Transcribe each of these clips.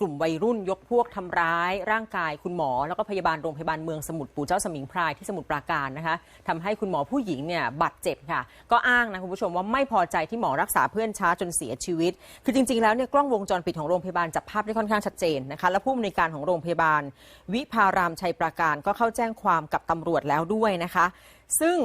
กลุ่มวัยรุ่นยกพวกทำร้าย ร่างกายคุณหมอ แล้วก็พยาบาลโรงพยาบาลเมืองสมุทรปู่เจ้าสมิงพรายที่สมุทรปราการนะคะทำให้คุณหมอผู้หญิงเนี่ยบาดเจ็บค่ะ ก็อ้างนะคุณผู้ชมว่าไม่พอใจที่หมอรักษาเพื่อนช้าจนเสียชีวิต คือจริง ๆ แล้วเนี่ยกล้องวงจรปิดของโรงพยาบาลจับภาพได้ค่อนข้างชัดเจนนะคะและผู้อำนวยการของโรงพยาบาล วิพารามชัยปราการก็เข้าแจ้งความกับตำรวจแล้วด้วยนะคะ ซึ่ง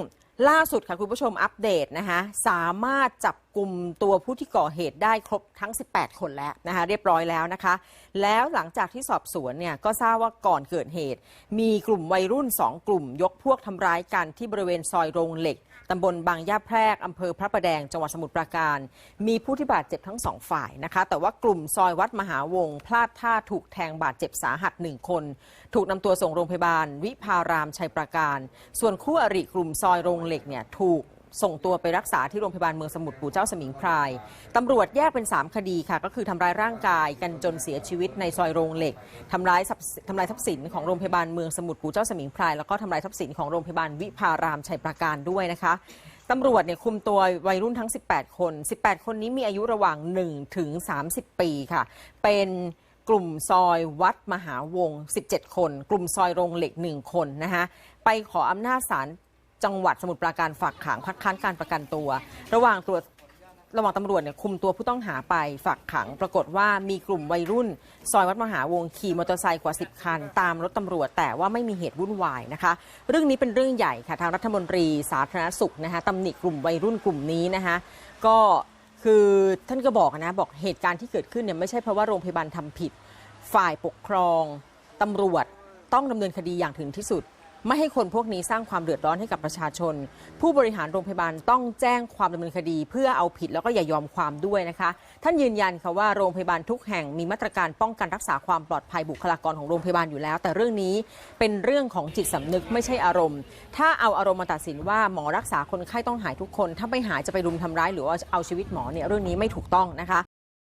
ล่าสุดค่ะคุณผู้ชมอัปเดตนะคะสามารถจับ กลุ่มตัวผู้ที่ก่อเหตุได้ครบทั้ง 18 คนแล้วนะคะเรียบร้อยแล้วนะคะ แล้วหลังจากที่สอบสวนเนี่ยก็ทราบว่าก่อนเกิดเหตุ มีกลุ่มวัยรุ่น 2 กลุ่ม ยกพวกทำร้ายกันที่บริเวณซอยโรงเหล็กตำบลบางย่าแพรกอำเภอพระประแดงจังหวัดสมุทรปราการ มีผู้ที่บาดเจ็บทั้งสองฝ่ายนะคะ แต่ว่ากลุ่มซอยวัดมหาวง พลาดท่าถูกแทงบาดเจ็บสาหัสหนึ่งคน ถูกนำตัวส่งโรงพยาบาล วิพารามชัยปราการ ส่วนคู่อริกลุ่มซอยโรงเหล็กเนี่ยถูก ส่งตัวไปรักษาที่โรงพยาบาลเมืองสมุทรปู่เจ้าสมิงพรายตำรวจแยกเป็น 3 คดีค่ะ ก็คือทำร้ายร่างกายกันจนเสียชีวิตในซอยโรงเหล็กทำร้ายทรัพย์ทำลายทรัพย์สินของโรงพยาบาลเมืองสมุทรปู่เจ้าสมิงพรายแล้วก็ทำลายทรัพย์สินของโรงพยาบาลวิพารามชัยปราการด้วยนะคะตำรวจเนี่ยคุมตัววัยรุ่นทั้ง 18 คน 18 คนนี้มีอายุระหว่าง 1 ถึง 30 ปีค่ะ เป็นกลุ่มซอยวัดมหาวง 17 คน กลุ่มซอยโรงเหล็ก 1 คนนะคะไปขออำนาจศาล จังหวัดสมุทรปราการฝากขังพักค้านการประกันตัว ระหว่างตรวจระหว่างตำรวจเนี่ยคุมตัวผู้ต้องหาไปฝากขัง ปรากฏว่ามีกลุ่มวัยรุ่น ซอยวัดมหาวงขี่มอเตอร์ไซค์กว่า 10 คัน ตามรถตำรวจแต่ว่าไม่มีเหตุวุ่นวายนะคะ เรื่องนี้เป็นเรื่องใหญ่ค่ะทางรัฐมนตรีสาธารณสุขนะคะตำหนิกลุ่มวัยรุ่นกลุ่มนี้นะคะก็คือท่านก็บอกนะบอกเหตุการณ์ที่เกิดขึ้นเนี่ยไม่ใช่เพราะว่าโรงพยาบาลทำผิด ฝ่ายปกครองตำรวจต้องดำเนินคดีอย่างถึงที่สุด ไม่ให้คนพวกนี้สร้างความเดือดร้อนให้กับประชาชน ผู้บริหารโรงพยาบาลต้องแจ้งความดำเนินคดี เพื่อเอาผิดแล้วก็อย่ายอมความด้วยนะคะ ท่านยืนยันค่ะว่าโรงพยาบาลทุกแห่งมีมาตรการป้องกันรักษาความปลอดภัยบุคลากรของโรงพยาบาลอยู่แล้ว แต่เรื่องนี้เป็นเรื่องของจิตสำนึกไม่ใช่อารมณ์ ถ้าเอาอารมณ์มาตัดสินว่าหมอรักษาคนไข้ต้องหายทุกคน ถ้าไม่หายจะไปรุมทำร้ายหรือว่าเอาชีวิตหมอเนี่ยเรื่องนี้ไม่ถูกต้องนะคะ